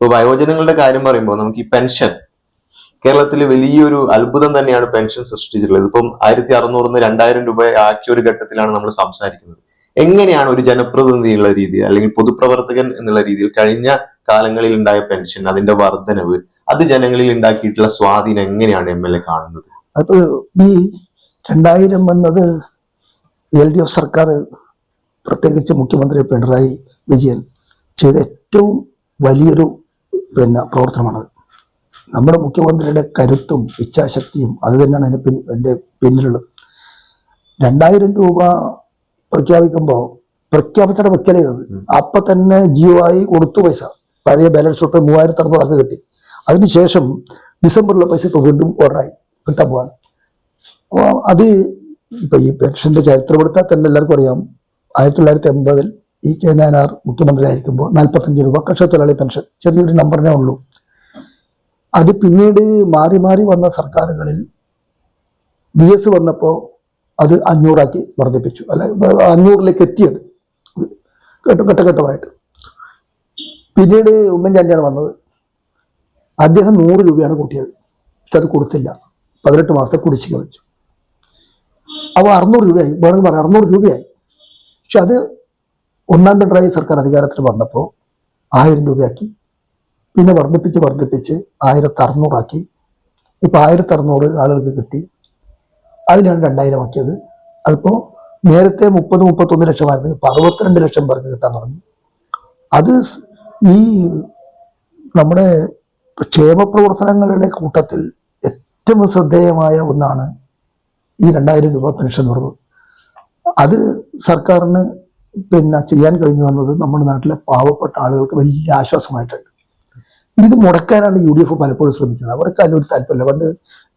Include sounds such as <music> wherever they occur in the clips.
ഇപ്പൊ വയോജനങ്ങളുടെ കാര്യം പറയുമ്പോൾ നമുക്ക് ഈ പെൻഷൻ. കേരളത്തിൽ വലിയൊരു അത്ഭുതം തന്നെയാണ് പെൻഷൻ സൃഷ്ടിച്ചിട്ടുള്ളത്. ഇപ്പം ആയിരത്തി അറുന്നൂറിന് രണ്ടായിരം രൂപ ആക്കിയ ഒരു ഘട്ടത്തിലാണ് നമ്മൾ സംസാരിക്കുന്നത്. എങ്ങനെയാണ് ഒരു ജനപ്രതിനിധി രീതിയിൽ അല്ലെങ്കിൽ പൊതുപ്രവർത്തകൻ എന്നുള്ള രീതിയിൽ കഴിഞ്ഞ കാലങ്ങളിൽ ഉണ്ടായ പെൻഷൻ അതിന്റെ വർധനവ് അത് ജനങ്ങളിൽ ഉണ്ടാക്കിയിട്ടുള്ള സ്വാധീനം എങ്ങനെയാണ് എം എൽ എ കാണുന്നത്? അത് ഈ രണ്ടായിരം വന്നത് എൽ ഡി എഫ് സർക്കാർ പ്രത്യേകിച്ച് മുഖ്യമന്ത്രി പിണറായി വിജയൻ ചെയ്ത ഏറ്റവും വലിയൊരു പിന്നെ പ്രവർത്തനമാണത്. നമ്മുടെ മുഖ്യമന്ത്രിയുടെ കരുത്തും ഇച്ഛാശക്തിയും അത് തന്നെയാണ് അതിന് പിൻ എന്റെ പിന്നിലുള്ളത്. രണ്ടായിരം രൂപ പ്രഖ്യാപിക്കുമ്പോൾ പ്രഖ്യാപിച്ചിട്ട് വെക്കലേ ചെയ്തത് അപ്പം തന്നെ ജിയോ ആയി കൊടുത്തു പൈസ. പഴയ ബാലൻസ് തൊട്ട് മൂവായിരത്തി അറുപതൊക്കെ കിട്ടി. അതിനുശേഷം ഡിസംബറിലെ പൈസ ഇപ്പോൾ വീണ്ടും ഓർഡറായി. കിട്ടാൻ പോവാണ്. അപ്പോൾ അത് ഇപ്പം ഈ പെൻഷന്റെ ചരിത്രം എടുത്താൽ തന്നെ എല്ലാവർക്കും അറിയാം. ആയിരത്തി തൊള്ളായിരത്തി എൺപതിൽ ഇ കെ നായനാർ മുഖ്യമന്ത്രിയായിരിക്കുമ്പോൾ നാൽപ്പത്തഞ്ച് രൂപ കർഷക തൊഴിലാളി പെൻഷൻ ചെറിയൊരു നമ്പറിനേ ഉള്ളൂ. അത് പിന്നീട് മാറി മാറി വന്ന സർക്കാരുകളിൽ വി എസ് വന്നപ്പോൾ അത് അഞ്ഞൂറാക്കി വർദ്ധിപ്പിച്ചു. അല്ല അഞ്ഞൂറിലേക്ക് എത്തിയത്. ഘട്ട ഘട്ടഘട്ടമായിട്ട് പിന്നീട് ഉമ്മൻചാണ്ടിയാണ് വന്നത്. അദ്ദേഹം നൂറ് രൂപയാണ് കൂട്ടിയത്. പക്ഷെ അത് കൊടുത്തില്ല. പതിനെട്ട് മാസത്തെ കുടിശ്ശിക വെച്ചു. അപ്പോൾ അറുന്നൂറ് രൂപയായി. വേണമെങ്കിൽ പറയാം അറുന്നൂറ് രൂപയായി. പക്ഷെ അത് ഒന്നാം പിണറായി സർക്കാർ അധികാരത്തിൽ വന്നപ്പോൾ ആയിരം രൂപയാക്കി. പിന്നെ വർദ്ധിപ്പിച്ച് വർദ്ധിപ്പിച്ച് ആയിരത്തി അറുന്നൂറാക്കി ഇപ്പോൾ ആയിരത്തി അറുന്നൂറ് ആളുകൾക്ക് കിട്ടി. അതിനാണ് രണ്ടായിരം ആക്കിയത് അതിപ്പോൾ നേരത്തെ മുപ്പത് മുപ്പത്തൊന്ന് ലക്ഷമായിരുന്നു. ഇപ്പം അറുപത്തിരണ്ട് ലക്ഷം പേർക്ക് കിട്ടാൻ തുടങ്ങി. അത് ഈ നമ്മുടെ ക്ഷേമ പ്രവർത്തനങ്ങളുടെ കൂട്ടത്തിൽ ഏറ്റവും ശ്രദ്ധേയമായ ഒന്നാണ് ഈ രണ്ടായിരം രൂപ പെൻഷൻ എന്ന് അത് സർക്കാരിന് പിന്നെ ചെയ്യാൻ കഴിഞ്ഞു വന്നത് നമ്മുടെ നാട്ടിലെ പാവപ്പെട്ട ആളുകൾക്ക് വലിയ ആശ്വാസമായിട്ടുണ്ട്. ഇത് മുടക്കാനാണ് യു ഡി എഫ് പലപ്പോഴും ശ്രമിച്ചത്. അവർക്ക് അതിലൊരു താല്പര്യമില്ല. പണ്ട്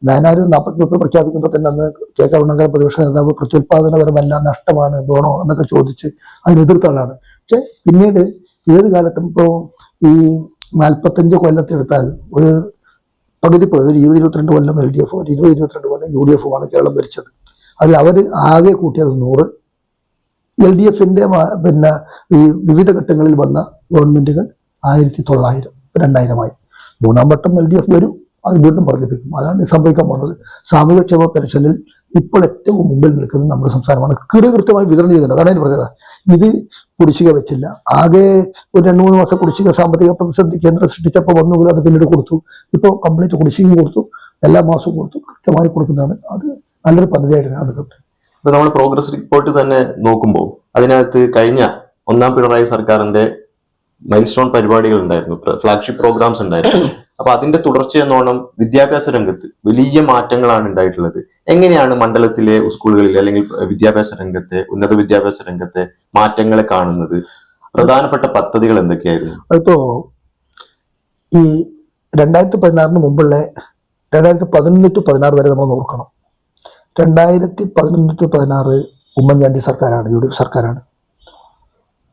നാനായിരം നാൽപ്പത്തി മുപ്പത് പ്രഖ്യാപിക്കുമ്പോൾ തന്നെ അന്ന് കെ കരുണാകരൻ പ്രതിപക്ഷ നേതാവ് പ്രത്യുൽപാദനപരമല്ല നഷ്ടമാണ് ദോണോ എന്നൊക്കെ ചോദിച്ച് അതിനെതിർത്താളാണ് പക്ഷെ പിന്നീട് ഏത് കാലത്തും ഇപ്പോൾ ഈ നാൽപ്പത്തഞ്ച് കൊല്ലത്തെടുത്താൽ ഒരു പകുതി ഒരു ഇരുപത് ഇരുപത്തിരണ്ട് കൊല്ലം എൽ ഡി എഫ് ഒരു ഇരുപത് ഇരുപത്തിരണ്ട് കൊല്ലം യു ഡി എഫുമാണ് കേരളം ഭരിച്ചത്. അതിൽ അവർ ആകെ കൂട്ടിയത് നൂറ് എൽ ഡി എഫിന്റെ പിന്നെ ഈ വിവിധ ഘട്ടങ്ങളിൽ വന്ന ഗവൺമെന്റുകൾ ആയിരത്തി തൊള്ളായിരം രണ്ടായിരമായി. മൂന്നാം വട്ടം എൽ ഡി എഫ് വരും അത് വീണ്ടും വർദ്ധിപ്പിക്കും. അതാണ് സംഭവിക്കാൻ പോകുന്നത്. സാമൂഹ്യക്ഷേമ പെൻഷനിൽ ഇപ്പോൾ ഏറ്റവും മുമ്പിൽ നിൽക്കുന്നത് നമ്മുടെ സംസ്ഥാനമാണ്. കൃത കൃത്യമായി വിതരണം ചെയ്യുന്നുണ്ട് അതാണ് അതിന് പ്രത്യേകത. ഇത് കുടിശ്ശിക വെച്ചില്ല. ആകെ ഒരു രണ്ട് മൂന്ന് മാസം കുടിശ്ശിക സാമ്പത്തിക പ്രതിസന്ധി കേന്ദ്രം സൃഷ്ടിച്ചപ്പോൾ വന്നു അത് പിന്നീട് കൊടുത്തു. ഇപ്പോൾ കംപ്ലീറ്റ് കുടിശ്ശികയും കൊടുത്തു. എല്ലാ മാസവും കൊടുത്തു. കൃത്യമായി കൊടുക്കുന്നതാണ്. അത് നല്ലൊരു പദ്ധതിയായിട്ടാണ് അത് ഇപ്പൊ നമ്മൾ പ്രോഗ്രസ് റിപ്പോർട്ട് തന്നെ നോക്കുമ്പോൾ അതിനകത്ത് കഴിഞ്ഞ ഒന്നാം പിണറായി സർക്കാരിന്റെ മൈൽ സ്റ്റോൺ പരിപാടികൾ ഉണ്ടായിരുന്നു. ഫ്ലാഗ്ഷിപ്പ് പ്രോഗ്രാംസ് ഉണ്ടായിരുന്നു. അപ്പൊ അതിന്റെ തുടർച്ച എന്നോണം വിദ്യാഭ്യാസ രംഗത്ത് വലിയ മാറ്റങ്ങളാണ് ഉണ്ടായിട്ടുള്ളത്. എങ്ങനെയാണ് മണ്ഡലത്തിലെ സ്കൂളുകളിൽ അല്ലെങ്കിൽ വിദ്യാഭ്യാസ രംഗത്തെ ഉന്നത വിദ്യാഭ്യാസ രംഗത്തെ മാറ്റങ്ങളെ കാണുന്നത്? പ്രധാനപ്പെട്ട പദ്ധതികൾ എന്തൊക്കെയായിരുന്നു? അതിപ്പോ ഈ രണ്ടായിരത്തി പതിനാറിന് മുമ്പുള്ള രണ്ടായിരത്തി പതിനൊന്ന് ടു പതിനാറ് വരെ നമ്മൾ നോക്കണം. രണ്ടായിരത്തി പതിനൊന്ന് ടു പതിനാറ് ഉമ്മൻചാണ്ടി സർക്കാരാണ് യു ഡി എഫ് സർക്കാരാണ്.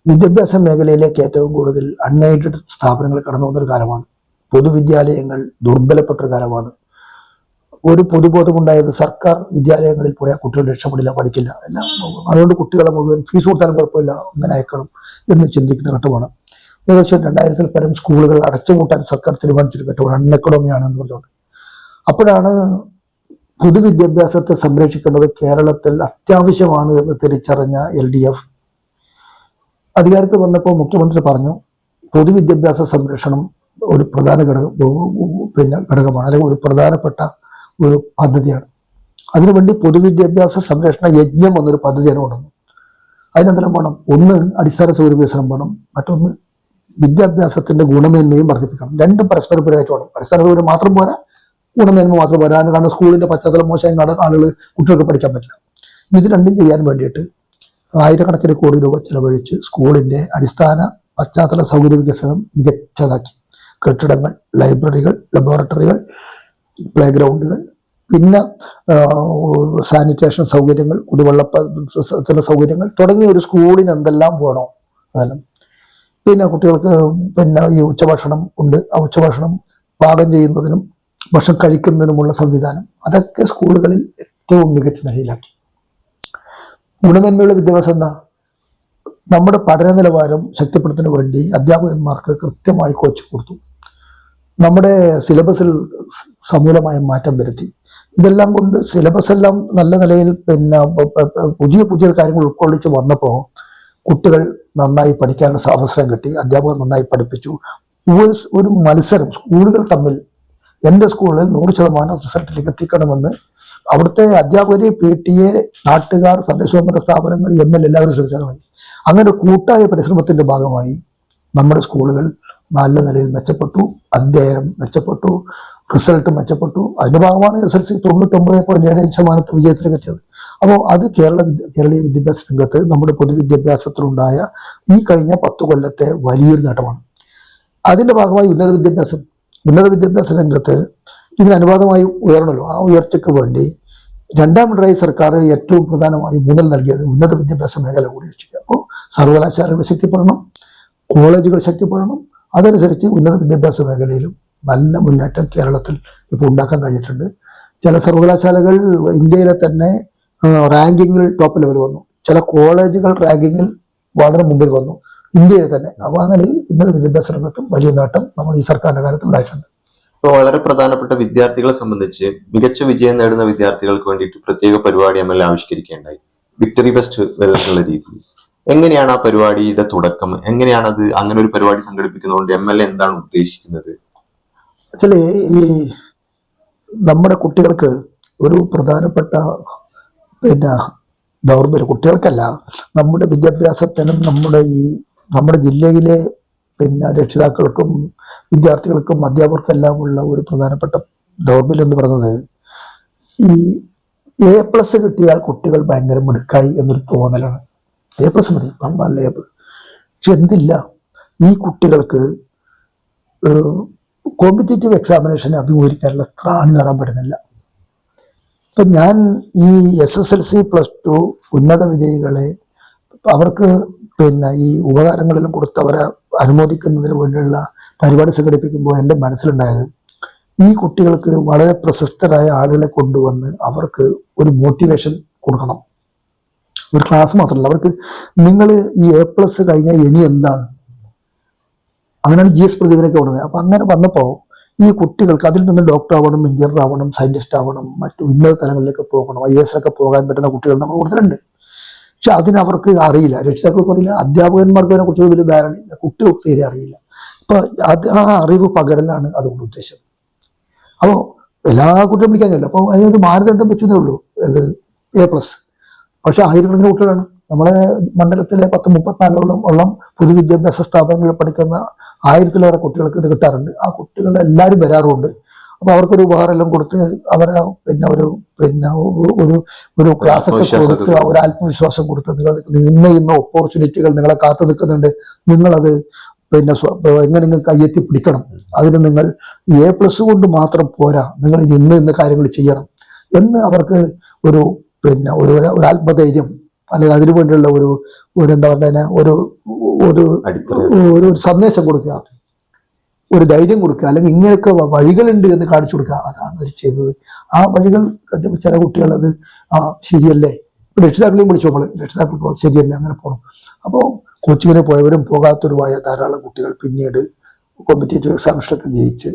വിദ്യാഭ്യാസ മേഖലയിലേക്ക് ഏറ്റവും കൂടുതൽ അൺഎയ്ഡഡ് സ്ഥാപനങ്ങൾ കടന്നു വന്നൊരു കാലമാണ്. പൊതുവിദ്യാലയങ്ങൾ ദുർബലപ്പെട്ടൊരു കാലമാണ്. ഒരു പൊതുബോധമുണ്ടായത് സർക്കാർ വിദ്യാലയങ്ങളിൽ പോയാൽ കുട്ടികൾ രക്ഷപ്പെടില്ല പഠിക്കില്ല എല്ലാം അതുകൊണ്ട് കുട്ടികളെ മുഴുവൻ ഫീസ് കൊടുത്താലും കുഴപ്പമില്ല അങ്ങനെ അയക്കണം എന്ന് ചിന്തിക്കുന്ന ഘട്ടമാണ്. ഏകദേശം രണ്ടായിരത്തിൽ പരം സ്കൂളുകൾ അടച്ചുപൂട്ടാൻ സർക്കാർ തീരുമാനിച്ചൊരു ഘട്ടമാണ് അൺഎക്കണോമിയാണ് എന്ന് പറഞ്ഞുകൊണ്ട്. അപ്പോഴാണ് പൊതുവിദ്യാഭ്യാസത്തെ സംരക്ഷിക്കേണ്ടത് കേരളത്തിൽ അത്യാവശ്യമാണ് എന്ന് തിരിച്ചറിഞ്ഞ എൽ ഡി എഫ്. അധികാരത്തിൽ വന്നപ്പോൾ മുഖ്യമന്ത്രി പറഞ്ഞു പൊതുവിദ്യാഭ്യാസ സംരക്ഷണം ഒരു പ്രധാന ഘടകം പിന്നെ ഘടകമാണ് അല്ലെങ്കിൽ ഒരു പ്രധാനപ്പെട്ട ഒരു പദ്ധതിയാണ്. അതിനുവേണ്ടി പൊതുവിദ്യാഭ്യാസ സംരക്ഷണ യജ്ഞം എന്നൊരു പദ്ധതിയാണ് കൊണ്ടുവന്നു അതിനെന്തെല്ലാം വേണം? ഒന്ന് അടിസ്ഥാന സൗകര്യ വികസനം വേണം മറ്റൊന്ന് വിദ്യാഭ്യാസത്തിന്റെ ഗുണമേന്മയും വർദ്ധിപ്പിക്കണം. രണ്ടും പരസ്പരം പരമായിട്ട് വേണം. അടിസ്ഥാന സൗകര്യം മാത്രം പോരാ ഗുണമേന്മ മാത്രം വരാൻ കാരണം സ്കൂളിന്റെ പശ്ചാത്തലം മോശമായി കാണാൻ ആളുകൾ കുട്ടികൾക്ക് പഠിക്കാൻ പറ്റില്ല. ഇത് രണ്ടും ചെയ്യാൻ വേണ്ടിയിട്ട് ആയിരക്കണക്കിന് കോടി രൂപ ചെലവഴിച്ച് സ്കൂളിന്റെ അടിസ്ഥാന പശ്ചാത്തല സൗകര്യ വികസനം മികച്ചതാക്കി. കെട്ടിടങ്ങൾ ലൈബ്രറികൾ ലബോറട്ടറികൾ പ്ലേ ഗ്രൗണ്ടുകൾ പിന്നെ സാനിറ്റേഷൻ സൗകര്യങ്ങൾ കുടിവെള്ള സൗകര്യങ്ങൾ തുടങ്ങിയ ഒരു സ്കൂളിന് എന്തെല്ലാം വേണോ അതെല്ലാം. പിന്നെ കുട്ടികൾക്ക് പിന്നെ ഈ ഉച്ചഭക്ഷണം ഉണ്ട്. ആ ഉച്ചഭക്ഷണം പാകം ചെയ്യുന്നതിനും ഭക്ഷണം കഴിക്കുന്നതിനുമുള്ള സംവിധാനം. അതൊക്കെ സ്കൂളുകളിൽ ഏറ്റവും മികച്ച നിലയിലാക്കി. ഗുണമേന്മയുള്ള വിദ്യാഭ്യാസം എന്താ? നമ്മുടെ പഠന നിലവാരം ശക്തിപ്പെടുത്തുന്നതിന് വേണ്ടി അധ്യാപകന്മാർക്ക് കൃത്യമായി കോച്ച് കൊടുത്തു. നമ്മുടെ സിലബസിൽ സമൂലമായ മാറ്റം വരുത്തി. ഇതെല്ലാം കൊണ്ട് സിലബസ് എല്ലാം നല്ല നിലയിൽ പിന്നെ പുതിയ പുതിയ കാര്യങ്ങൾ ഉൾക്കൊള്ളിച്ച് വന്നപ്പോൾ കുട്ടികൾ നന്നായി പഠിക്കാനുള്ള അവസരം കിട്ടി. അധ്യാപകർ നന്നായി പഠിപ്പിച്ചു. ഒരു മത്സരം സ്കൂളുകൾ തമ്മിൽ എന്റെ സ്കൂളിൽ നൂറ് ശതമാനം റിസൾട്ടിലേക്ക് എത്തിക്കണമെന്ന് അവിടുത്തെ അധ്യാപകര് പി ടി എ നാട്ടുകാർ തദ്ദേശസ്വയംഭരണ സ്ഥാപനങ്ങൾ എം എൽ എല്ലാവരും ശ്രമിച്ചാൽ മതി അങ്ങനെ കൂട്ടായ പരിശ്രമത്തിന്റെ ഭാഗമായി നമ്മുടെ സ്കൂളുകൾ നല്ല നിലയിൽ മെച്ചപ്പെട്ടു അധ്യയനം മെച്ചപ്പെട്ടു റിസൾട്ട് മെച്ചപ്പെട്ടു. അതിന്റെ ഭാഗമാണ് എസ് എൽ സി തൊണ്ണൂറ്റൊമ്പത് പോയിന്റ് ഏഴ് ശതമാനത്തെ വിജയത്തിലേക്ക് എത്തിയത്. അപ്പോൾ അത് കേരള കേരളീയ വിദ്യാഭ്യാസ രംഗത്ത് നമ്മുടെ പൊതുവിദ്യാഭ്യാസത്തിലുണ്ടായ ഈ കഴിഞ്ഞ പത്ത് കൊല്ലത്തെ വലിയൊരു നേട്ടമാണ്. അതിന്റെ ഭാഗമായി ഉന്നത വിദ്യാഭ്യാസം ഉന്നത വിദ്യാഭ്യാസ രംഗത്ത് ഇതിന് അനുവാദമായി ഉയർന്നല്ലോ. ആ ഉയർച്ചയ്ക്ക് വേണ്ടി രണ്ടാം പിണറായി സർക്കാർ ഏറ്റവും പ്രധാനമായി ഊന്നൽ നൽകിയത് ഉന്നത വിദ്യാഭ്യാസ മേഖല കൂടി രക്ഷിക്കുക അപ്പോൾ സർവകലാശാലകൾ ശക്തിപ്പെടണം കോളേജുകൾ ശക്തിപ്പെടണം. അതനുസരിച്ച് ഉന്നത വിദ്യാഭ്യാസ മേഖലയിലും നല്ല മുന്നേറ്റം കേരളത്തിൽ ഇപ്പോൾ ഉണ്ടാക്കാൻ കഴിഞ്ഞിട്ടുണ്ട്. ചില സർവകലാശാലകൾ ഇന്ത്യയിലെ തന്നെ റാങ്കിങ്ങിൽ ടോപ്പ് ലെവൽ വന്നു. ചില കോളേജുകൾ റാങ്കിങ്ങിൽ വളരെ മുമ്പിൽ വന്നു. ഇന്ത്യയിൽ തന്നെ അപ്പോൾ ആ നിലയിൽ ഉന്നത വിദ്യാഭ്യാസ രംഗത്തും വലിയ നേട്ടം നമ്മൾ ഈ സർക്കാരിന്റെ കാലത്ത് ഉണ്ടായിട്ടുണ്ട്. ഇപ്പോൾ വളരെ പ്രധാനപ്പെട്ട വിദ്യാർത്ഥികളെ സംബന്ധിച്ച് മികച്ച വിജയം നേടുന്ന വിദ്യാർത്ഥികൾക്ക് വേണ്ടിയിട്ട് പ്രത്യേക പരിപാടി എം എൽ എ ആവിഷ്കരിക്കേണ്ടായി വിക്ടറി ഫെസ്റ്റ് എന്നുള്ള രീതിയിൽ എങ്ങനെയാണ് ആ പരിപാടിയുടെ തുടക്കം? എങ്ങനെയാണ് അത് അങ്ങനെ ഒരു പരിപാടി സംഘടിപ്പിക്കുന്നതുകൊണ്ട് എം എൽ എ എന്താണ് ഉദ്ദേശിക്കുന്നത്? ഈ നമ്മുടെ കുട്ടികൾക്ക് ഒരു പ്രധാനപ്പെട്ട പിന്നെ ദൗർബല്യം. കുട്ടികൾക്കല്ല നമ്മുടെ വിദ്യാഭ്യാസത്തിനും നമ്മുടെ ഈ നമ്മുടെ ജില്ലയിലെ പിന്നെ രക്ഷിതാക്കൾക്കും വിദ്യാർത്ഥികൾക്കും അധ്യാപകർക്കെല്ലാം ഉള്ള ഒരു പ്രധാനപ്പെട്ട ദൗർബല്യം എന്ന് പറയുന്നത് ഈ എ പ്ലസ് കിട്ടിയാൽ കുട്ടികൾ ഭയങ്കര മിടുക്കായി എന്നൊരു തോന്നലാണ്. എ പ്ലസ് മതി. നല്ല എ പ്ലസ് പക്ഷെ എന്തില്ല? ഈ കുട്ടികൾക്ക് കോമ്പറ്റേറ്റീവ് എക്സാമിനേഷനെ അഭിമുഖീകരിക്കാനുള്ള ത്രാണി നേടാൻ പറ്റുന്നില്ല. ഇപ്പൊ ഞാൻ ഈ S S L C plus two ഉന്നത വിജയികളെ അവർക്ക് പിന്നെ ഈ ഉപകാരങ്ങളെല്ലാം കൊടുത്ത് അവരെ അനുമോദിക്കുന്നതിന് വേണ്ടിയുള്ള പരിപാടി സംഘടിപ്പിക്കുമ്പോൾ എന്റെ മനസ്സിലുണ്ടായത് ഈ കുട്ടികൾക്ക് വളരെ പ്രശസ്തരായ ആളുകളെ കൊണ്ടുവന്ന് അവർക്ക് ഒരു മോട്ടിവേഷൻ കൊടുക്കണം. ഒരു ക്ലാസ് മാത്രമല്ല. അവർക്ക് നിങ്ങൾ ഈ എ പ്ലസ് കഴിഞ്ഞാൽ ഇനി എന്താണ്? അങ്ങനെയാണ് ജി എസ് പ്രതിഭയൊക്കെ വന്നത് അപ്പം അങ്ങനെ വന്നപ്പോൾ ഈ കുട്ടികൾക്ക് അതിൽ നിന്ന് ഡോക്ടർ ആവണം എഞ്ചിനീയർ ആവണം സയന്റിസ്റ്റ് ആവണം മറ്റു ഉന്നത തലങ്ങളിലേക്ക് പോകണം ഐ എസിലൊക്കെ പോകാൻ പറ്റുന്ന കുട്ടികൾ നമ്മൾ കൂടുതലുണ്ട്. പക്ഷെ അതിനവർക്ക് അറിയില്ല. രക്ഷിതാക്കൾക്ക് അറിയില്ല അധ്യാപകന്മാർക്ക് അതിനെ കുറിച്ച് വലിയ ധാരണയില്ല. കുട്ടികൾക്ക് തീരെ അറിയില്ല. അപ്പൊ അത് ആ അറിവ് പകരലാണ് അതുകൊണ്ട് ഉദ്ദേശം. അപ്പോൾ എല്ലാ കുട്ടികളും വിളിക്കാൻ കഴിയില്ല. അപ്പോൾ അതിനകത്ത് മാനദണ്ഡം വെച്ചതേ ഉള്ളൂ. അത് എ പ്ലസ്. പക്ഷെ ആയിരക്കണക്കിന് കുട്ടികളാണ്. നമ്മുടെ മണ്ഡലത്തിലെ പത്ത് മുപ്പത്തിനാലോളം ഉള്ളം പൊതുവിദ്യാഭ്യാസ സ്ഥാപനങ്ങളിൽ പഠിക്കുന്ന ആയിരത്തിലേറെ കുട്ടികൾക്ക് ഇത് കിട്ടാറുണ്ട്. ആ കുട്ടികൾ എല്ലാവരും അപ്പൊ അവർക്കൊരു ഉപഹാരം എല്ലാം കൊടുത്ത് അവരെ പിന്നെ ഒരു പിന്നെ ഒരു- ഒരു ക്ലാസ് ഒക്കെ കൊടുത്ത്. ഒരു ആത്മവിശ്വാസം കൊടുത്ത് നിങ്ങൾ ഇന്ന ഇന്ന ഓപ്പർച്യൂണിറ്റികൾ നിങ്ങളെ കാത്തു നിൽക്കുന്നുണ്ട്. നിങ്ങളത് പിന്നെ എങ്ങനെ നിങ്ങൾ കയ്യെത്തി പിടിക്കണം? അതിന് നിങ്ങൾ എ പ്ലസ് കൊണ്ട് മാത്രം പോരാ. നിങ്ങൾ ഇത് ഇന്ന് ഇന്ന് കാര്യങ്ങൾ ചെയ്യണം എന്ന് അവർക്ക് ഒരു പിന്നെ ഒരു ഒരു ആത്മധൈര്യം അല്ലെങ്കിൽ അതിനു വേണ്ടിയുള്ള ഒരു ഒരു എന്താ പറയുക ഒരു ഒരു ഒരു സന്ദേശം കൊടുക്കുക. ഒരു ധൈര്യം കൊടുക്കുക അല്ലെങ്കിൽ ഇങ്ങനെയൊക്കെ വഴികളുണ്ട് എന്ന് കാണിച്ചു കൊടുക്കുക അതാണ് അവർ ചെയ്തത്. ആ വഴികൾ കണ്ടപ്പോൾ ചില കുട്ടികൾ അത് ആ ശരിയല്ലേ? രക്ഷിതാക്കളെയും വിളിച്ചു നമ്മൾ രക്ഷിതാക്കൾക്ക് ശരിയല്ലേ? അങ്ങനെ പോകണം അപ്പോൾ കോച്ചിങ്ങിന് പോയവരും പോകാത്തവരുമായ ധാരാളം കുട്ടികൾ പിന്നീട് കോമ്പറ്റേറ്റീവ് എക്സാമിനേഷനൊക്കെ ജയിച്ച്.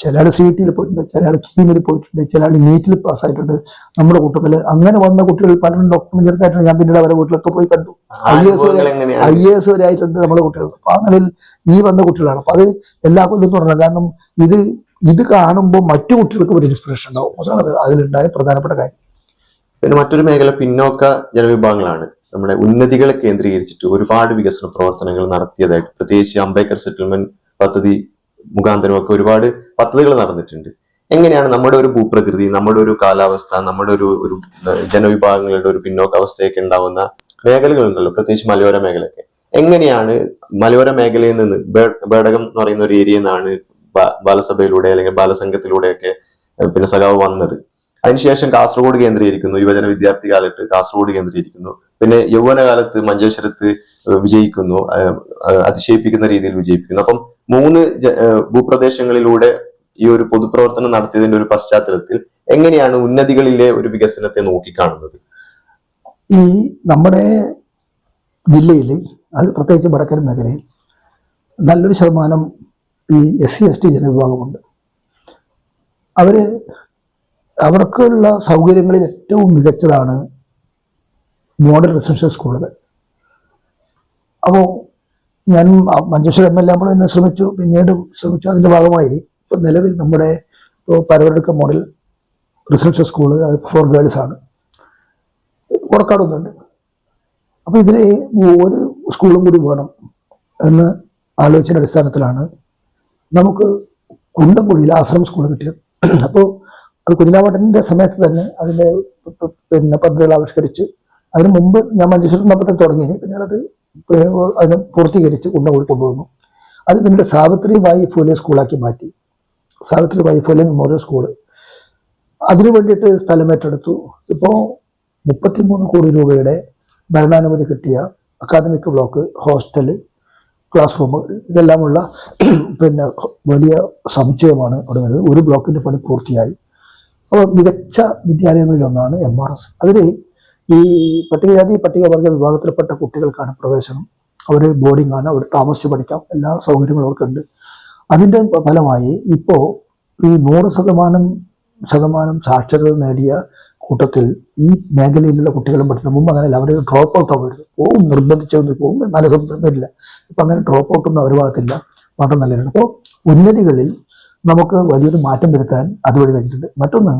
ചിലയാൾ സി ടിയിൽ പോയിട്ടുണ്ട് ചിലയാൾ കീമിൽ പോയിട്ടുണ്ട് ചിലയാൾ നീറ്റിൽ പാസ്സായിട്ടുണ്ട് നമ്മുടെ കൂട്ടത്തിൽ അങ്ങനെ വന്ന കുട്ടികൾ പലരും ഡോക്ടർ ഞാൻ പിന്നീട് അവരുടെ വീട്ടിലൊക്കെ പോയി കണ്ടു. ഐ എസ് വരെ ഐ എസ് വരെ ആയിട്ടുണ്ട് നമ്മുടെ കുട്ടികൾ. അപ്പൊ ആ നിലയിൽ ഈ വന്ന കുട്ടികളാണ്. അപ്പൊ അത് എല്ലാ കൊല്ലം തുടരണം. കാരണം ഇത് ഇത് കാണുമ്പോൾ മറ്റു കുട്ടികൾക്ക് ഒരു ഇൻസ്പിറേഷൻ ഉണ്ടാവും. അതാണ് അത് അതിലുണ്ടായ പ്രധാനപ്പെട്ട കാര്യം. പിന്നെ മറ്റൊരു മേഖല പിന്നോക്ക ജനവിഭാഗങ്ങളാണ് നമ്മുടെ ഉന്നതികളെ കേന്ദ്രീകരിച്ചിട്ട് ഒരുപാട് വികസന പ്രവർത്തനങ്ങൾ നടത്തിയതായിട്ട് പ്രത്യേകിച്ച് അംബേദ്കർ സെറ്റിൽമെന്റ് പദ്ധതി മുഖാന്തരമൊക്കെ ഒരുപാട് പദ്ധതികൾ നടന്നിട്ടുണ്ട്. എങ്ങനെയാണ് നമ്മുടെ ഒരു ഭൂപ്രകൃതി നമ്മുടെ ഒരു കാലാവസ്ഥ നമ്മുടെ ഒരു ഒരു ജനവിഭാഗങ്ങളുടെ ഒരു പിന്നോക്കാവസ്ഥയൊക്കെ ഉണ്ടാവുന്ന മേഖലകളുണ്ടല്ലോ പ്രത്യേകിച്ച് മലയോര മേഖലയൊക്കെ. എങ്ങനെയാണ് മലയോര മേഖലയിൽ നിന്ന് ബേടകം എന്ന് പറയുന്ന ഒരു ഏരിയയിൽ നിന്നാണ് ബാലസഭയിലൂടെ അല്ലെങ്കിൽ ബാലസംഘത്തിലൂടെയൊക്കെ പിന്നെ സഖാവ് വന്നത്. അതിനുശേഷം കാസർഗോഡ് കേന്ദ്രീകരിക്കുന്നു യുവജന വിദ്യാർത്ഥി കാലത്ത് കാസർഗോഡ് കേന്ദ്രീകരിക്കുന്നു. പിന്നെ യൗവനകാലത്ത് മഞ്ചേശ്വരത്ത് വിജയിക്കുന്നു. അതിശയിപ്പിക്കുന്ന രീതിയിൽ വിജയിപ്പിക്കുന്നു. അപ്പം മൂന്ന് ഭൂപ്രദേശങ്ങളിലൂടെ ഈ ഒരു പൊതുപ്രവർത്തനം നടത്തിയതിന്റെ ഒരു പശ്ചാത്തലത്തിൽ എങ്ങനെയാണ് ഉന്നതികളിലെ ഒരു വികസനത്തെ നോക്കിക്കാണുന്നത്? ഈ നമ്മുടെ ജില്ലയിൽ അത് പ്രത്യേകിച്ച് വടക്കൻ മേഖലയിൽ നല്ലൊരു ശതമാനം ഈ എസ് സി എസ് ടി ജനവിഭാഗമുണ്ട്. അവർ അവർക്കുള്ള സൗകര്യങ്ങളിൽ ഏറ്റവും മികച്ചതാണ് മോഡൽ റെസിഡൻഷ്യൽ സ്കൂളുകൾ. അപ്പോൾ ഞാൻ മഞ്ചേശ്വരം എം എൽ നമ്മൾ തന്നെ ശ്രമിച്ചു. പിന്നീട് ശ്രമിച്ചു. അതിന്റെ ഭാഗമായി ഇപ്പം നിലവിൽ നമ്മുടെ ഇപ്പോൾ Paravaradukka model residential school for girls ആണ്. കൊടക്കാടൊന്നുണ്ട്. അപ്പോൾ ഇതിൽ ഒരു സ്കൂളും കൂടി വേണം എന്ന് ആലോചിച്ചതിന്റെ അടിസ്ഥാനത്തിലാണ് നമുക്ക് കുണ്ടംകുഴിയിൽ ആശ്രമ സ്കൂൾ കിട്ടിയത്. അപ്പോൾ അത് കുഞ്ഞിലാവട്ടന്റെ സമയത്ത് തന്നെ അതിന്റെ പിന്നെ പദ്ധതികൾ ആവിഷ്കരിച്ച് അതിന് മുമ്പ് ഞാൻ മഞ്ചേശ്വരം നമ്പത്തിൽ തുടങ്ങി പിന്നീട് അത് അതിനെ പൂർത്തീകരിച്ച് കുണ്ടകോട് കൊണ്ടുവന്നു. അത് പിന്നീട് സാവിത്രി ബായി ഫൂലെ സ്കൂളാക്കി മാറ്റി. സാവിത്രി ബായി ഫുലെ മെമ്മോറിയൽ സ്കൂൾ അതിനു വേണ്ടിയിട്ട് സ്ഥലം ഏറ്റെടുത്തു. ഇപ്പോൾ മുപ്പത്തിമൂന്ന് കോടി രൂപയുടെ ഭരണാനുമതി കിട്ടിയ academic block hostel class room ഇതെല്ലാമുള്ള <clears throat> പിന്നെ വലിയ സമുച്ചയമാണ് അവിടെ വരുന്നത്. ഒരു ബ്ലോക്കിന്റെ പണി പൂർത്തിയായി. അപ്പോൾ മികച്ച വിദ്യാലയങ്ങളിലൊന്നാണ് എം ആർ എസ് അതിൽ ഈ പട്ടികജാതി പട്ടികവർഗ വിഭാഗത്തിൽപ്പെട്ട കുട്ടികൾക്കാണ് പ്രവേശനം. അവർ ബോർഡിംഗ് ആണ് അവിടെ താമസിച്ച് പഠിക്കാം. എല്ലാ സൗകര്യങ്ങളും അവർക്കുണ്ട്. അതിന്റെ ഫലമായി ഇപ്പോൾ ഈ നൂറ് ശതമാനം ശതമാനം സാക്ഷരത നേടിയ കൂട്ടത്തിൽ ഈ മേഖലയിലുള്ള കുട്ടികളും പഠിക്കണം മുമ്പ് അങ്ങനെയല്ല അവർ ഡ്രോപ്പ് ഔട്ട് ആവരുത്. പോവും നിർബന്ധിച്ചൊന്നും പോകും നല്ല വരില്ല. ഇപ്പം അങ്ങനെ ഡ്രോപ്പ് ഔട്ടൊന്നും അവർ ഭാഗത്തില്ല. പഠനം നല്ലതാണ് അപ്പോൾ ഉന്നതികളിൽ നമുക്ക് വലിയൊരു മാറ്റം വരുത്താൻ അതുവഴി കഴിഞ്ഞിട്ടുണ്ട്. മറ്റൊന്ന്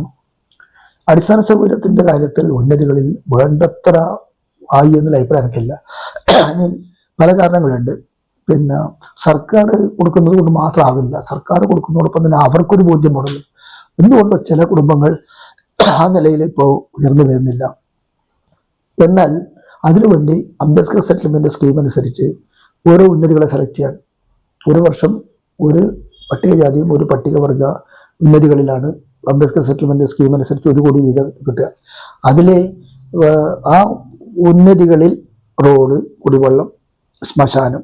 അടിസ്ഥാന സൗകര്യത്തിന്റെ കാര്യത്തിൽ ഉന്നതികളിൽ വേണ്ടത്ര ആയി എന്നുള്ള അഭിപ്രായം എനിക്കില്ല അതിന് പല കാരണങ്ങളുണ്ട്. പിന്നെ സർക്കാർ കൊടുക്കുന്നത് കൊണ്ട് മാത്രമാവില്ല. സർക്കാർ കൊടുക്കുന്നതോടൊപ്പം തന്നെ അവർക്കൊരു ബോധ്യമുണ്ടല്ലോ. എന്തുകൊണ്ടോ ചില കുടുംബങ്ങൾ ആ നിലയിൽ ഇപ്പോൾ ഉയർന്നു വരുന്നില്ല? എന്നാൽ അതിനുവേണ്ടി അംബേദ്കർ സെറ്റിൽമെന്റ് സ്കീം അനുസരിച്ച് ഓരോ ഉന്നതികളെ സെലക്ട് ചെയ്യാൻ ഒരു വർഷം ഒരു പട്ടികജാതിയും ഒരു പട്ടികവർഗ ഉന്നതികളിലാണ് അംബേദ്കർ സെറ്റിൽമെന്റ് സ്കീം അനുസരിച്ച് ഒരു കോടി വീതം കിട്ടുക. അതിലെ ആ ഉന്നതികളിൽ റോഡ് കുടിവെള്ളം ശ്മശാനം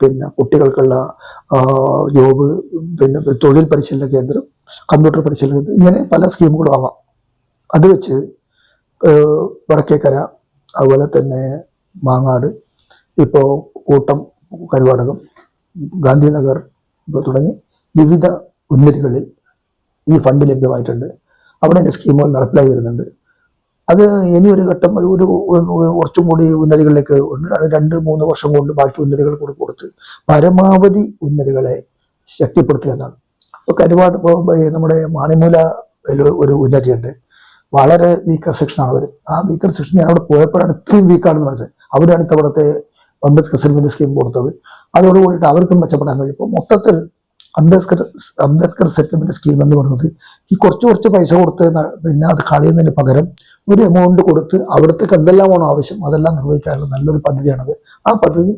പിന്നെ കുട്ടികൾക്കുള്ള ജോബ് പിന്നെ തൊഴിൽ പരിശീലന കേന്ദ്രം കമ്പ്യൂട്ടർ പരിശീലന കേന്ദ്രം ഇങ്ങനെ പല സ്കീമുകളും ആവാം. അത് വെച്ച് വടക്കേക്കര അതുപോലെ തന്നെ മാങ്ങാട് ഇപ്പോൾ കൂട്ടം കരുവാടകം ഗാന്ധിനഗർ തുടങ്ങി വിവിധ ഉന്നതികളിൽ ഈ ഫണ്ട് ലഭ്യമായിട്ടുണ്ട്. അവിടെ എന്റെ സ്കീമുകൾ നടപ്പിലായി വരുന്നുണ്ട്. അത് ഇനി ഒരു ഘട്ടം ഒരു ഒരു കുറച്ചും കൂടി ഉന്നതികളിലേക്ക് ഉണ്ട് അത് രണ്ട് മൂന്ന് വർഷം കൊണ്ട് ബാക്കി ഉന്നതികൾ കൂടി കൊടുത്ത് പരമാവധി ഉന്നതികളെ ശക്തിപ്പെടുത്തുക എന്നാണ്. ഇപ്പോൾ കരുവാട് നമ്മുടെ മാണിമൂല ഒരു- ഉന്നതിയുണ്ട്. വളരെ വീക്കർ സെക്ഷനാണ് അവർ. ആ വീക്കർ സെക്ഷൻ ഞാൻ അവിടെ പോയപ്പോഴാണ് ഇത്രയും വീക്കാണെന്ന് മനസ്സിലായി അവരാണ് ഇത്തവണത്തെ അംബേദ്കർ സെൽമെന്റ് സ്കീം കൊടുത്തത്. അതോടുകൂടിയിട്ട് അവർക്കും മെച്ചപ്പെടാൻ കഴിയും. ഇപ്പോൾ മൊത്തത്തിൽ അംബേദ്കർ അംബേദ്കർ സെറ്റിൽമെന്റ് സ്കീം എന്ന് പറയുന്നത് ഈ കുറച്ച് കുറച്ച് പൈസ കൊടുത്ത് പിന്നെ അത് കളയുന്നതിന് പകരം ഒരു എമൗണ്ട് കൊടുത്ത് അവിടത്തേക്ക് എന്തെല്ലാമാണോ ആവശ്യം അതെല്ലാം നിർവഹിക്കാനുള്ള നല്ലൊരു പദ്ധതിയാണത്. ആ പദ്ധതി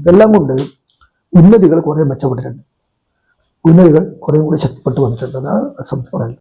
ഇതെല്ലാം കൊണ്ട് ഉന്നതികൾ കുറേ മെച്ചപ്പെട്ടിട്ടുണ്ട്. ഉന്നതികൾ കുറേ കൂടി ശക്തിപ്പെട്ടു വന്നിട്ടുണ്ട്. അതാണ് സംസ്ഥാനം